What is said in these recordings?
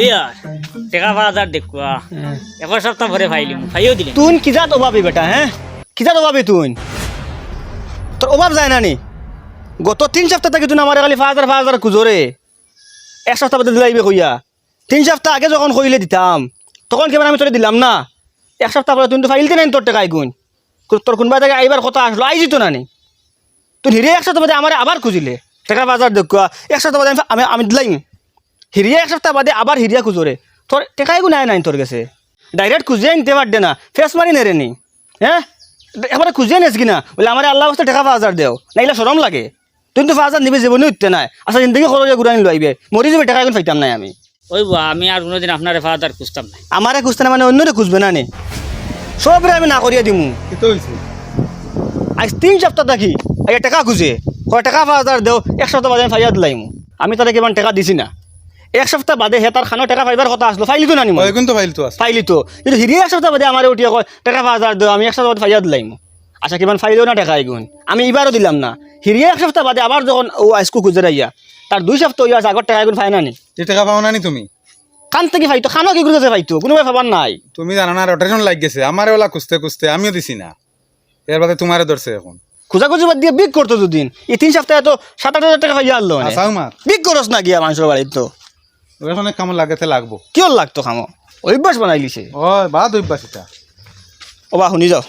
বুঝিয়া টেকা পাঁচ হাজার দেখুয়া। এক সপ্তাহ ভরে ফাইলিম ফাইও দিলেন তুন কিজাত অভাবী বেটা হ্যাঁ? কিজাত অভাবী তোর অভাব যায় না নি? গত তিন সপ্তাহ থেকে তুই আমার খালি পাঁচ হাজার পাঁচ হাজার খুঁজরে। এক সপ্তাহ বাদে দিলাইবে কইয়া। তিন সপ্তাহ আগে যখন কইলে দিতাম তখন কেমন আমি তোরে দিলাম না। এক সপ্তাহ পরে তুই তো ফাইলতে নাই তোর টাকা গুণ। তোর কোনবা থেকে আইবার কথা আসলো আই যেত না নি। তুই হিরে এক সপ্তাহ বাদে আমার আবার খুঁজিলে। টাকা বাজার দেখুয়া এক সপ্তাহ বাদে আমি- আমি আমি দিলাইম। হিরিয়া এক সপ্তাহ বাদে আবার হিরিয়া খুঁজরে। তোর টেকাই গুণ নাই তোর কাছে। ডাইরেক্ট খুঁজে নিতে পারবে না ফেস মারি নেরে নি। হ্যাঁ এবারে খুঁজে নিস কিনা বলে আমার আল্লাহ বস্তা টেকা পাঁচ হাজার দেও। নাইলে সরম লাগে। তুই তো পাঁচ হাজার নিবে জীবনে উঠতে নাই। আচ্ছা জিন্দগি খরচে ঘুরাই নিলো আইবে মরি যাবে টাকা এখন ফাইতাম নাই আমি। ওই আমি আর কোনোদিন আপনার পাঁচ হাজার খুঁজতাম না আমারে খুঁজতে না মানে অন্যরে খুঁজবে না নে? সবরে আমি না করিয়া দিমু। আজ তিন সপ্তাহ থাকি আগে টাকা খুঁজে। কয় টাকা পাঁচ হাজার দেও এক সপ্তাহ বাদে আমি ফাইয়া দিলাইমু আমি তারে কিমান টাকা দিছি না? এক সপ্তাহ বাদে হে তার খানো টাকা পাইবার কথা আসলো ফাইলি তো নানি এখন তো ফাইল তো আছে। ফাইলি তো কিন্তু হিরি এক সপ্তাহ বাদে আমার উঠিয়া কয় টাকা পাঁচ হাজার দেও আমি এক সপ্তাহ বাদে ফাইয়া দিলাম আচ্ছা কিমান ফাইলেও না টাকা এগুন আমি এবারও দিলাম না। হিরি এক সপ্তাহ বাদে আবার যখন ও আইসকু খুঁজে তার দুই সপ্তাহ আছে আগর টাকা এগুন ফাই না নি যে টাকা পাও না নি তুমি? কান থেকে ফাইতো খানো কি করে ফাইতো কোনোবাই ভাবার নাই। তুমি জানো না রোটেশন লাগ গেছে। আমার ওলা খুঁজতে খুঁজতে আমিও দিছি না। এর বাদে তোমারে ধরছে এখন। খোঁজাখুঁজি বাদ দিয়ে বিগ করতো দুদিন। এই তিন সপ্তাহে তো সাত আট হাজার টাকা ফাইয়া আনলো বিগ করস না গিয়া মানুষের বাড়ির তো এখন কাম লাগাতে লাগবো। কিয় লাগতো খামো? অভ্যাস বানাই লিছে ও বাদ অভ্যাস এটা। ও বা শুনি যাও।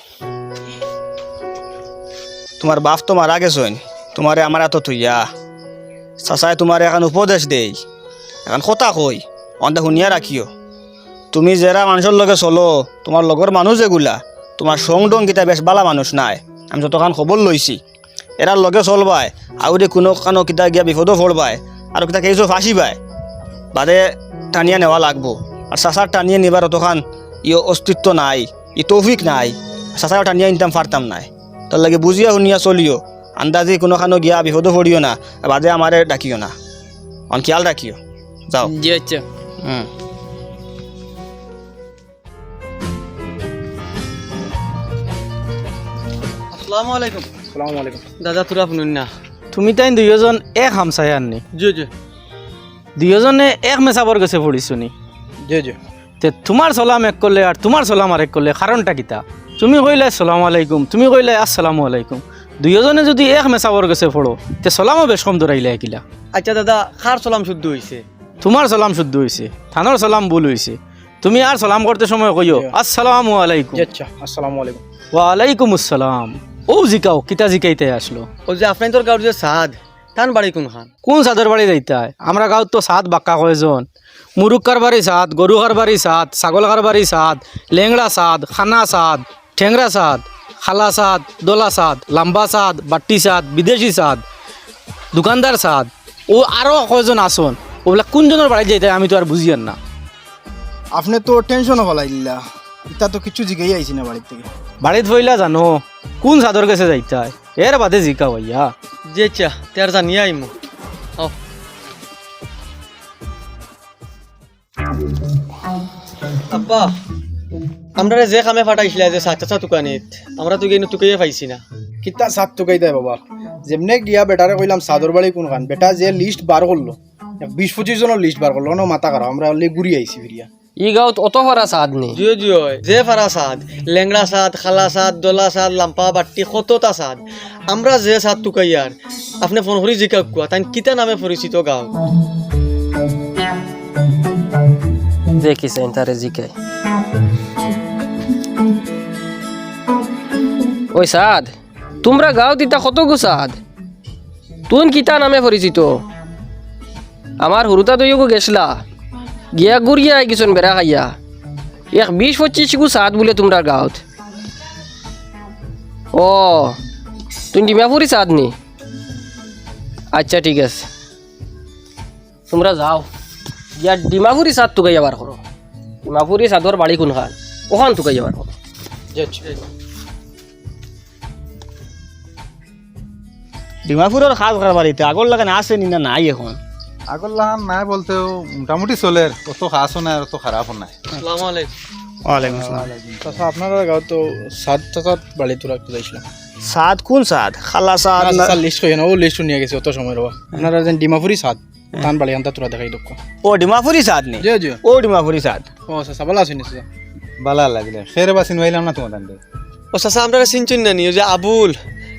তোমার বাপ তো মারা গেছেন তোমারে আমার এত তুইয়া চাচাই তোমার এখন উপদেশ দেই। এখন কথা কই অন্তে শুনিয়া রাখিও তুমি যেরা মানুষের লগে চলো তোমার লগর মানুষ যেগুলা তোমার সং ডং কিতা বেশ বালা মানুষ নাই। আমি যতখান খবর লইছি এরার লগে চলবাই। আউরে কোনো কানো কিতা গিয়া বিপদও পড়বাই আর কিতা কেইছো ফাঁসিবাই বাদে টানিয়া নেওয়া লাগবো। আর চাচার টানিয়ে নিবার অতখান ই অস্তিত্ব নাই ই তৌফিক নাই। চাচার টানিয়া নিতাম পারতাম নাই। তার লাগে বুঝিয়া শুনিয়া চলিও। আন্দাজি কোনোখানো গিয়া বিপদও পড়িও না বাদে আমারে ডাকিও না। অন খেয়াল রাখিও যাও। জি আচ্ছা। হুম আসসালামু আলাইকুম। সালামু আলাইকুম। দাদা তোরা শুনুন না? তুমি তাই দুইজন এক হামসাই আননি। জি জি। দুইজনে এক মেসাবর গেছে পড়িছো নি? জি জি। তে তোমার সালাম এক করলে আর তোমার সালাম আর এক করলে কারণটা কিতা? তুমি কইলে সালাম আলাইকুম। তুমি কইলে আসসালামু আলাইকুম। দুইজনে যদি এক মেসাবর গেছে পড়ো তে সালামও বেশ কম দৌড়াইলে একিলা। আচ্ছা দাদা খার চলাম শুদ্ধ হয়েছে তোমার সালাম শুদ্ধ হয়েছে থানোর সালাম ভুল হয়েছে তুমি আর সালাম করতে সময় কইও আসসালামু আলাইকুম। আচ্ছা আসসালামু আলাইকুম। ওয়ালাইকুম আসসালাম। ও জিকাও কিতা জিকাইতে আসলো ও যে আপনার তোর গাঁর যে সাদ। তান বাড়ি কোন খান কোন সাদের বাড়ি যাইতে হয়? আমরা গাঁৱত তো সাত বাক্কা কয়জন। মুরুগ কারবারি সাত গরু কারবারি সাত ছাগল কারবারি সাত লেংড়া সাদ খানা সাদ ঠেংরা সাদ খালা সাদ দোলা সাদ লাম্বা সাদ বাট্টি সাদ বিদেশি সাদ দোকানদার সাদ ও আরও কয়জন আসন ওগুলা কোনজনের বাড়ি যাইতে আমি তো আর বুঝিয়ান না। আপনি তো টেনশনও হলাইলা এটা তো কিছু জিগাই আইছি না বাড়ির থেকে। বাড়িত বইলা জানো কোন সাদর কাছে যাইতে হয়? এর বাদে জিকা ভাইয়া। আচ্ছা তের জানিয়ে আইমু ও আব্বা আমরা যে কামে ফাটাইছিলা যে চাচা চা দোকানিত আমরা তো গিয়ে তুকাইয়ে পাইছি না কিতা সাত টুকাই দেয় বাবা যেমনে গিয়া বেটারে কইলাম সাদর বাড়ি কোন খান বেটা যে লিস্ট বার করল বিশ পঁচিশ জনের লিস্ট বার করল না মাথা খারাপ আমরা অলরেডি ঘুরি আইছি ফিরিয়া ই গাঁৱত অত ভৰা চাদ নি? জিও জিও যে ফারা সাদ লেংড়া সাদ খালা সাদ দোলা সাদ লাম্পা বাট্টি কতটা সাদ আমরা যে সাদ তুকাইয়ার আপনি ফোন করি জিকা কুয়া তাই কিতা নামে পরিচিত গাঁও? দেখিছেন তাৰে জিকাই। ওই সাদ তোমরা গাঁৱত ইতা কত গো সাদ তুন কিতা নামে পরিচিত আমার হুরুতা দইগো গেছলা। গিয়া গুড়িয়া গেছন বেড়া খাইয়া এক বিশ পঁচিশ গু সাদ বলে তোমরা গাঁৱত ও তুই ডিমাপুরি সাদ নি আচ্ছা ঠিক আছে তোমরা যাও ইয়া ডিমাপুরি সাদ তুকাই যাবার করো ডিমাপুরি সাদর বাড়ি কোন খান ওখান তুকাই যাবার করো ডিমাপুরের খাস খার বাড়িতে আগর লাগানে আছে নি না নাই এখন আগর লাগান নাই বলতেও মোটামুটি চলে অত খাসও নাই আর অত খারাপও নাই। আসসালামু আলাইকুম। ওয়ালাইকুম আসসালাম। তাছাড়া আপনারা গাঁও তো সাত চাচার বাড়ি তো রাখতে যাইছিলাম সাদ কোন সাদ খালা সাদ লিস্ট কই না? ও লিস্ট নিয়ে গেছে অত সময় রবা আপনারা যেন ডিমাপুরি সাত টান বাড়ি আনতা তোরা দেখাই দক্ষ ও ডিমাপুরি সাদ নি? জি জি ও ডিমাপুরি সাদ ও চাচা ভালো আছেন চাচা? বালা লাগলে। খের বাসিন হইলাম না ও আমরা চিনচুন না নি? ওই যে আবুল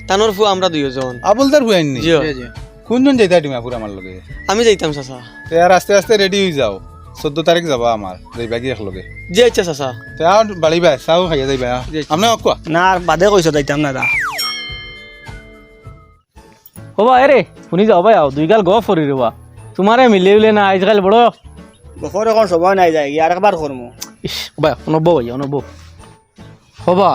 তানোর ফু আমরা দুইজন। আবুল তার হুয়াইন নি? জি জি কোনজন যাইতা ডিমাপুর আমার লগে? আমি যাইতাম চাচা। তে আর আস্তে আস্তে রেডি হয়ে যাও। চোদ্দ তারিখ যাবা আমার যাইবা কি একলগে? জি আচ্ছা চাচা। তে আর বাড়িবা চাও খাইয়া যাইবা। আপনি কোৱা? না আর বাদে কইছো যাইতাম না দা হবা এরে শুনি যাও ভাই দুই গাল গপ ফরি রবা তোমারে মিলে উলে না আজকাল বড়। গফর এখন সময় নাই যায় আর একবার করমু ইস ভাই অনব ভাই অনব হবা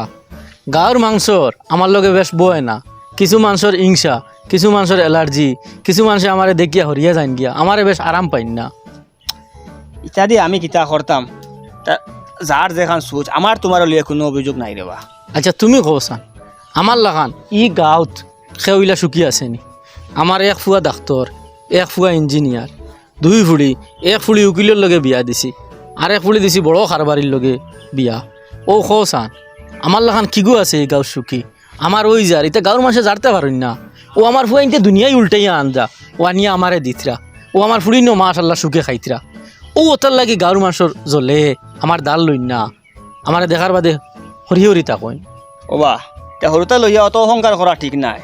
গাঁৱৰ মাংসৰ আমাৰ লগে বেশ বয় না। কিছু মাংসৰ হিংসা কিছু মাংসৰ এলাৰ্জি কিছু মানুষে আমারে দেখিয়া হরিয়া যাইন গিয়া আমারে বেশ আরাম পাইন না। ইত্যাদি আমি কিতা করতাম। তা যার যেখান সুচ আমার তোমার লিয়ে কোনো অভিযোগ নাই রেবা আচ্ছা তুমি কওসান আমার লাগান ই গাঁৱত সেউলা চুকি আছে নি? আমার এক ফুয়া ডাক্তৰ এক ফুয়া ইঞ্জিনিয়াৰ দুই ফুলি এক ফুলি উকিলৰ লগে বিয়া দিছি আর এক ফুলি দিছি বড় কারবারির লগে বিয়া। ও কওসান আমার লাগান কিগু আছে এই গাঁৱৰ সুখী আমার ওই যার ইতে গাঁৱৰ মানুষে জারতে পারেন না। ও আমার ফুয়া ইনতে দুনিয়ায় উল্টাইয়া আনজা। ও আনিয়া আমারে দিতরা। ও আমার ফুড়ি নো মাস আল্লাহ সুখে খাইতরা। ও ওতার লাগি গাঁৱৰ মানুষের জ্বলে আমার দাল লইন না। আমারে দেখার বাদে হরি হরি তাকইন ওবা, তে সৰুতে লইয়া অত অহংকাৰ কৰা ঠিক নাই।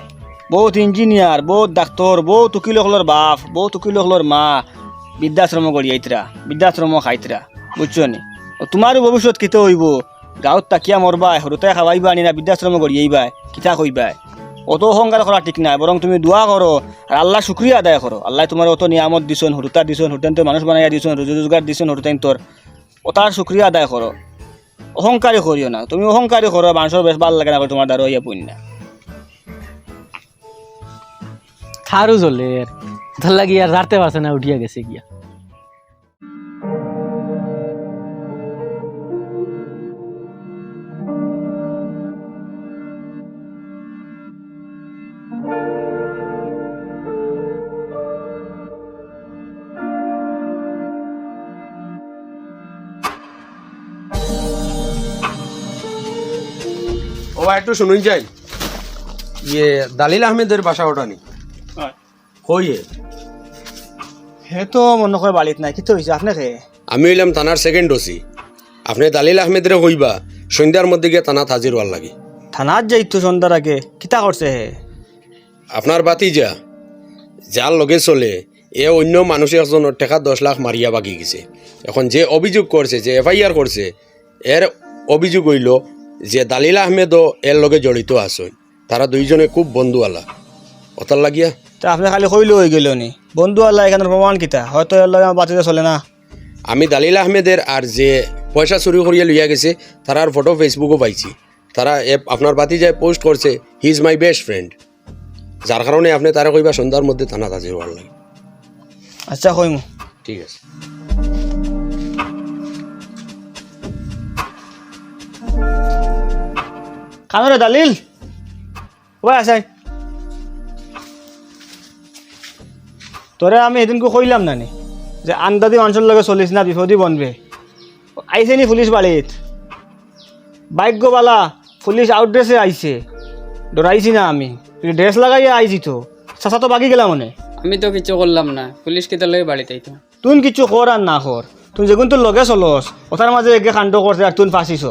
বহুত ইঞ্জিনিয়াৰ বহুত ডাক্তৰ বহুত উকিলসকলৰ বাপ, বহুত উকিলসকলৰ মা বৃদ্ধাশ্ৰম কৰি আইতৰা বৃদ্ধাশ্ৰম খাইতৰা বুজছো নি? ও তোমাৰো ভৱিষ্যত কেতিয়া হইব? গাঁৱত তাকিয়া সৰুতে খাৱাইবা আনি না বৃদ্ধাশ্ৰম কৰি আইবাই, কিতা কইবাই? অত অহংকাৰ কৰা ঠিক নাই বৰং তুমি দোৱা করো আর আল্লাহ শুক্রিয়া আদায় করো। আল্লাহ তোমার অত নিয়ামত দিছন সৰুতা দিছন সৰুতেন তো মানুষ বানাইয়া দিছন, রোজি রোজগার দিছন সৰুতেন তোর। ও তার শুক্রিয়া আদায় করো। অহংকারী করিও না। তুমি অহংকারী করো, মানুষের বেশ ভালো লাগে না করে তোমার দ্বারা ইয়ে পুণ্য থারু জ্বলের ধর লাগি আর জারতে পারছে না, উঠিয়া গেছে গিয়া। ভাই, একটু শুনুন যাই। ইয়ে দালিল আহমেদের বাসা ওটা নি হইয়ে হে তো মনে করে বাড়িত নাই কিন্তু হয়েছে আপনাকে আমি হইলাম থানার সেকেন্ড ওসি আপনি দালিল আহমেদরে হইবা সন্ধ্যার মধ্যে গিয়ে থানাত হাজির হওয়ার লাগে। থানাত যাইতো সন্ধ্যার আগে কিতা করছে হে? আপনার বাতি যা যার লগে চলে এ অন্য মানুষ একজনের টাকা দশ লাখ মারিয়া বাকি গেছে। এখন যে অভিযোগ করছে যে এফআইআর করছে এর অভিযোগ হইল যে দালিল আহমেদও এর লগে জড়িত আছে। তারা দুইজনে খুব বন্ধুওয়ালা ওতার লাগিয়া? তা আপনি খালি কইলো হয়ে গেল নি। বন্ধু আল্লাহ এখানে প্রমাণ কিতা? হয়তো এর লগে আমার বাতিতে চলে না। আমি দালিল আহমেদের আর যে পয়সা চুরি করিয়া লইয়া গেছে তারার ফটো ফেসবুকও পাইছি। তারা এ আপনার বাতি যায় পোস্ট করছে he is my best friend যার কারণে আপনি তারা কইবা সন্ধ্যার মধ্যে থানা হাজির হওয়ার লাগে। আচ্ছা কইমু। ঠিক আছে। কামরে দালিল। ওই আছে তোরে আমি এদিনকে কইলাম না নি যে আন্দাদি মানুষের লগে চলিস না বিপদি বনবে। আইছে নি পুলিশ বাড়িত। ভাগ্যবালা পুলিশ আউটড্রেসে আইছে। ডরাইছি না আমি। ড্রেস লাগাইয়া আইছি তো। চাচা তো বাকি গেলাম মনে আমি তো কিছু করলাম না। পুলিশ কেটে লগে বাড়িতে আইতো। তুই কিছু কর আর না কর তুই যেগুন তোর লগে চলস ওটার মাঝে একে কাণ্ড করছে আর তুই ফাঁসিস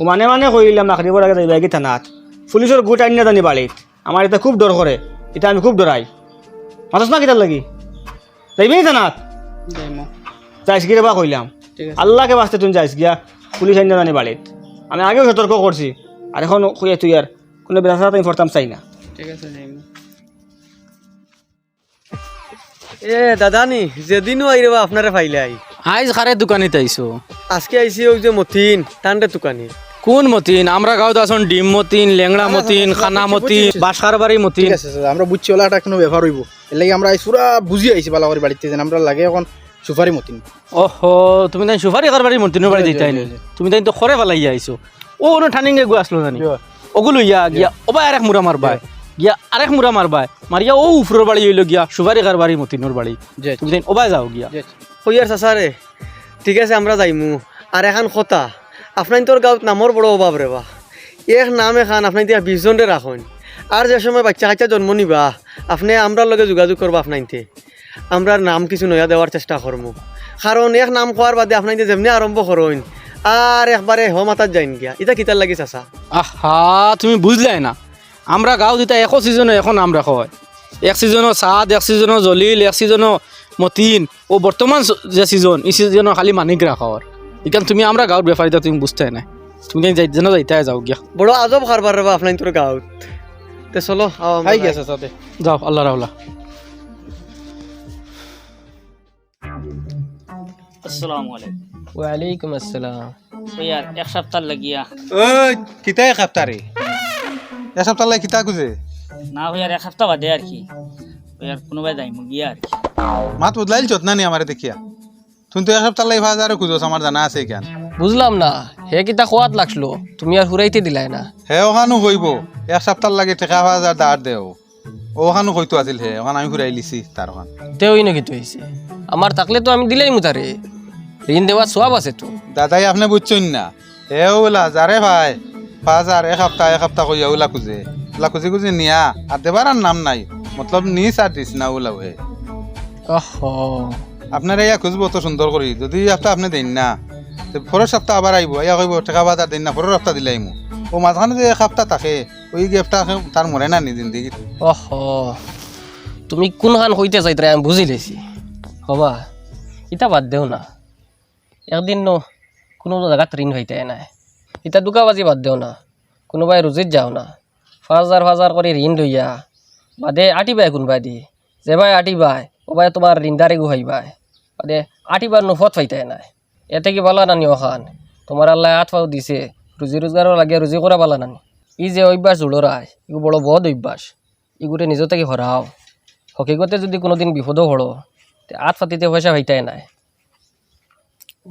ও মানে মানে কইলাম নাকরিবর আগে যাইবা কি থানাত পুলিশের গুট আইন না জানি বাড়িত আমার এটা খুব ডর করে এটা আমি খুব ডরাই। মাথাস না কিতার লাগি? যাইবি নি থানাত যাইমো। যাইস কি রে বা কইলাম। ঠিক আছে। আল্লাহকে বাঁচতে তুই যাইস গিয়া পুলিশ আইন না জানি বাড়িত আমি আগেও সতর্ক করছি আর এখন কইয়া তুই আর কোনো বেচা আমি ফরতাম চাই না। ঠিক আছে এ দাদা নি যেদিনও আই রেবা আপনারে ফাইলে আই। আইজ খারে দোকানিতে আইসো আজকে আইসি ওই যে মতিন টান্ডে দোকানি। কোন মতিন? আমরা গাঁৱত আছোন ডিম মতিন লেংড়া মতিন খানা মতিন বাসার বাড়ি মতিন। ঠিক আছে চাচা আমরা বুঝছি ওলা একটা কোনো ব্যাপার হইব। এর লাগে আমরা পুরা বুঝি আইছি বালা করে বাড়িতে যেন আমরা লাগে এখন সুপারি মতিন। ওহো তুমি তাই সুফারি কারবারি মতিনের বাড়ি দিতাই নি তুমি তাই তো খরে ফেলাই আইসো ও ওনো ঠানিঙ্গে গু আসলো জানি। ওগুলো ইয়া গিয়া ওবা আরেক মুরা মারবাই গিয়া আরেক মুরা মারবাই মারিয়া ও উফরোর বাড়ি হইল গিয়া সুফারি কারবারি মতিনের বাড়ি। তুমি তাই ওবাই যাও গিয়া। কইয়ার চাচারে? ঠিক আছে আমরা যাইমু। আর এখন কথা আপনার গাঁত নামর বড় অভাব রে বা। এক নাম এখান আপনি দিয়া বিশ জনরে রাখুন আর যে সময় বাচ্চা কাচ্চা জন্ম নিবা, আপনি আমরার লগে যোগাযোগ করবা আপনাইতে আমরা নাম কিছু নয়া দেওয়ার চেষ্টা করব কারণ এক নাম কোয়ার বাদে আপনার যে যেমনি আরম্ভ করইন আর একবারে হ মাতার যাইন গিয়া। এটা কিতার লাগি চাচা? আহা, তুমি বুঝলাই না। আমরা গাঁও দিতা একো সিজনে এখন নাম আমরা হয়। এক সিজনও সাদ এক সিজনও জলিল, এক সিজনও মতিন। ও বর্তমান যে সিজন এই সিজনও খালি মানিক রাখাওয়ার এখান তুমি আমরা গাঁৱৰ বেপাৰীটা তুমি বুঝতে নাই। তুমি যাই যেন যাইতাই যাও গিয়া বড় আজব কারবার রবা আপনার তোর গাঁত তে চলো যাই। গেছে সাথে যাও আল্লাহ রাহুলা আসসালামু আলাইকুম। ওয়ালাইকুম আসসালাম। ইয়ার এক সপ্তাহ লাগিয়া। কিতা এক সপ্তাহে এক সপ্তাহ লাগে কিতা খুঁজে? না হইয়ার এক সপ্তাহ বাদে আর কি। ইয়ার কোনোবাই যাইম গিয়া আর কি। মাত বদলাইল চত না নি আমার দেখিয়া। তুমি তো এক সপ্তাহ লাগে ভাজ আর খুঁজোস আমার জানা আছে কেন বুঝলাম না হে কিতা খোয়াত লাগল তুমি আর হুরাইতে দিলাই না। হে ওখানো কইব এক সপ্তাহ লাগে টেকা ভাজ আর দাঁড় দেও। ওখানো কইতো আছিল হে ওখান আমি ঘুরাই লিছি তার ওখান। তেও ইনো কিতো হয়েছে আমার থাকলে তো আমি দিলাই মুতারে ঋণ দেওয়ার সব আছে তো। দাদাই আপনি বুঝছেন না। হে ওলা যারে ভাই পাঁচ আর এক সপ্তাহ এক সপ্তাহ কইয়া ওলা খুঁজে। ওলা খুঁজে খুঁজে নিয়া আর দেবার আর নাম নাই। মতলব নিস আর দিস না ওলা হে। ওহ আপনার ইয়া খুঁজবো তো সুন্দর করি। যদি সপ্তাহ আপনি দেন না পরের সপ্তাহ আবার আইব। ইয়া কইব, টাকা বাজার দেন না, পরের সপ্তাহ দিলে আইমু। ও মাঝখানে যে এক সপ্তাহ থাকে, ওই গেপটা তার মরে না নি জিন্দিগি ওহ, তুমি কোনখান হইতে চাইতে আমি বুঝি লেছি। হবা ইটা বাদ দেও না। একদিন ন কোনো জায়গাত ঋণ হইতে নাই। ইটা দোকাবাজি বাদ দেও না। কোনোবাই রুজিত যাও না। ফাজার ফাজার করে ঋণ লইয়া, বাদে আটিবাই কোনবাই দি। যেবাই আটিবাই ওবাই তোমার ঋণদারে গুহাইবাই বাদে আটিবার নুফত পাইতে নাই। এতে কি বালা নানি ওখান তোমার আল্লাহ আঠ পাও দিছে রুজি রোজগারও লাগে রুজি করা বালা নানি। ই যে অভ্যাস জুড়রায় ইগু বড় বদ অভ্যাস। ইগুরে নিজে থেকে হরাও হকিগতে যদি কোনোদিন বিপদও হড়ো আত ফাতিতে পয়সা হইতাই নাই।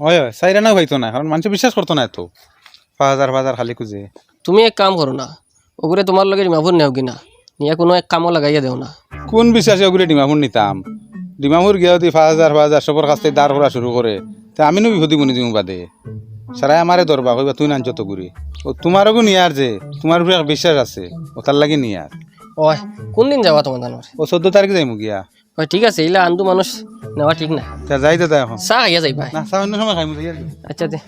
হয় হয় চাইরা না হইতো না কারণ মানুষ বিশ্বাস করতো না এত হাজার হাজার খালি খুঁজে। তুমি এক কাম করো না ওগুরে তোমার লগে রিমাভুর নেও কিনা নিয়ে কোনো এক কামও লাগাইয়া দেও না কোন বিশ্বাসে ওগুলো ডিমাপুর নিতাম? ডিমাপুর গিয়ে যদি পাঁচ হাজার পাঁচ হাজার সবর কাছ থেকে দাঁড় করা শুরু করে তা আমিনো বিপদি বনি দিম বাদে। সারাই আমারে দরবা কইবা তুই নাঞ্চ তো ঘুরি ও তোমারও নিয়ার যে তোমার উপরে বিশ্বাস আছে। ও তার লাগে নিয়ার ওই কোন দিন যাওয়া তোমার জানোর ও চোদ্দ তারিখে যাইমু গিয়া। ওই ঠিক আছে এইলা আন্দু মানুষ নেওয়া ঠিক না তা যাই তো তাই এখন। চাহ খাইয়া যাইবা। না চা অন্য সময় খাইমু যাই আচ্ছা দে।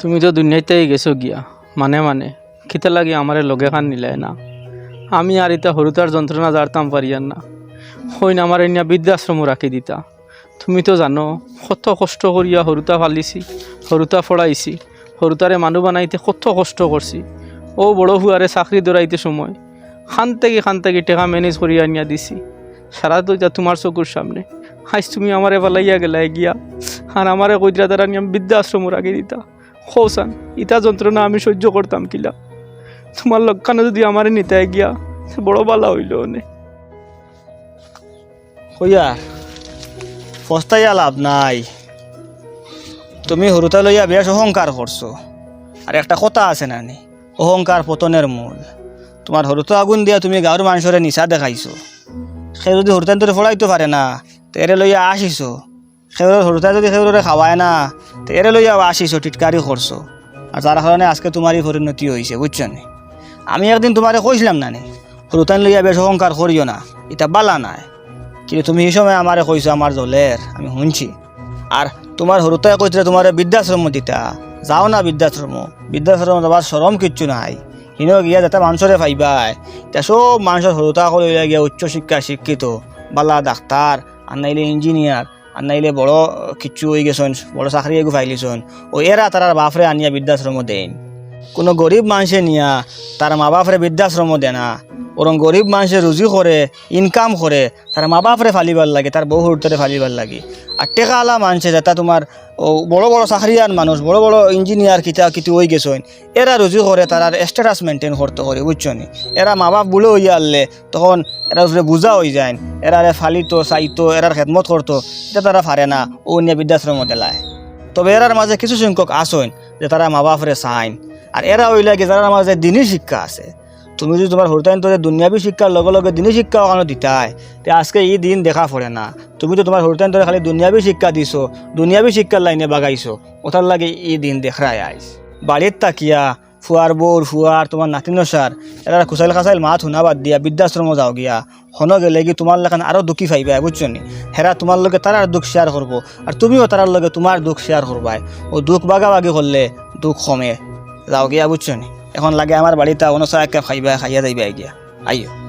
তুমি তো দুনিয়াতেই গেছো গিয়া। মানে মানে খিতে লাগে আমারে লগে খান নিলাই না। আমি আর এটা হরুতার যন্ত্রণা জারতাম পারিয়ার না। হইন আমার এনিয়া বৃদ্ধাশ্রম রাখি দিতা। তুমি তো জানো, কত কষ্ট করিয়া হরুতা ফালিছি হরুতা ফড়াইছি হরুতারে মানুহ বানাইতে কত কষ্ট করছি ও বড় হুয়ারে চাকরি দৌড়াইতে সময় খান থেকে টেকা ম্যানেজ করিয়া আনিয়া দিছি। সারা তো যা তোমার চকুর সামনে। হাইস তুমি আমারে পালাইয়া গেলাই গিয়া। আর আমারে কইরা দ্বারা নিয়ে বৃদ্ধাশ্রম রাখি দিতা। খৌসান ইটা যন্ত্রণা আমি সহ্য করতাম কিলা। তোমার লক্ষণে যদি আমারে নিতে গিয়া বড় বালা হইল নে। কইয়া ফস্তাইয়া লাভ নাই। তুমি সৰুতে লইয়া বেশ অহংকার করছ আর একটা কথা আছে নানি অহংকার পতনের মূল। তোমার সৰুতে আগুন দিয়া তুমি গাঁৱৰ মানুষরে নিচা দেখাইছো। সে যদি সৰুতেন তোরে ফলাইতে পারে না তেরে লইয়া আসিছো। সেউরের সৰুতে যদি সেউরে খাওয়ায় না তেরে লইয়া আসিছো টিটকারি করছ। আর যার কারণে আজকে তোমারই পরিণতি হয়েছে বুঝছ নি? আমি একদিন তোমারে কইছিলাম নানি সৰুতেন লইয়া বেশ অহংকার করিও না, এটা বালা নাই। কিন্তু তুমি এই সময় আমারে কইছো, আমার জলের, আমি শুনছি। আর তোমার সৰুতে কৈছিলে তোমার বৃদ্ধাশ্রম দিতা। যাও না বৃদ্ধাশ্রম বৃদ্ধাশ্রম যাবার সরম কিচ্ছু নাই। হিনো গিয়া যাতে মানুষরে পাইবাই। এতিয়া সব মানুষের সৰুতা কৰি গিয়া উচ্চ শিক্ষা শিক্ষিত, বালা ডাক্তার, আর নাইলে ইঞ্জিনিয়ার। আর নাইলে বড় কিচ্ছু হয়ে গেছেন, বড় চাকরি এগু ফাইলিছন ও এরা তার বাপরে আনিয়া বৃদ্ধাশ্রম দেন। কোনো গরিব মানুষে নিয়া তার মা বাপরে বৃদ্ধাশ্রম দেয় বরং গরিব মানুষে রুজি করে ইনকাম করে তার মা বাপরে ফালিবার লাগে তার বউ হুড়তরে ফালিবার লাগে। আর টেকা আলা মানুষে যেটা তোমার ও বড় বড় চাকরিয়ান মানুষ বড় বড় ইঞ্জিনিয়ার কিতা কিতু হয়ে গেছেন এরা রুজি করে তার স্ট্যাটাস মেনটেন করতে করে বুঝছ নি? এরা মা বাপ বুড়ো হইয়া আনলে তখন এরা বুঝা হয়ে যায়। এরারে ফালিতো, চাইতো এরার খেদমত করতো এটা তারা পারে না ও নিয়ে বৃদ্ধাশ্রম দেলায় তবে এরার মাঝে কিছু সংখ্যক আসেন যে তারা মা বাপরে চাইন। আর এরা ওই লাগে যারা মাঝে দিনই শিক্ষা আছে। তুমি যদি তোমার হরতাইন তোরে দুনিয়াবী শিক্ষার লগে লগে দিনই শিক্ষা ওখানে দিতাই, তে আজকে এই দিন দেখা পড়ে না। তুমি তো তোমার হরতাইন তোরে খালি দুনিয়াবী শিক্ষা দিছো, দুনিয়াবী শিক্ষার লাইনে বাগাইছো। ওটার লাগে এই দিন দেখায় আইস। বাড়ির তাকিয়া, ফুয়ার বউর ফুয়ার, তোমার নাতিন সার এরা খুসাইল খাসাইল মাত শুনা বাদ দিয়া বৃদ্ধাশ্রম যাও গিয়া। হন গেলে কি তোমার লেখান আরও দুঃখী ফাইবা বুঝছ নি? হেরা তোমার লগে তারার দুঃখ শেয়ার করব, আর তুমিও তারার লগে তোমার দুঃখ শেয়ার করবাই। ও দুঃখ বাগাবাগি করলে দুঃখ কমে। যাও গিয়া, বুঝছ নি? এখন লাগে আমার বাড়িতে অনসা একে খাইবা খাইয়া যাইবা গিয়া। আইও।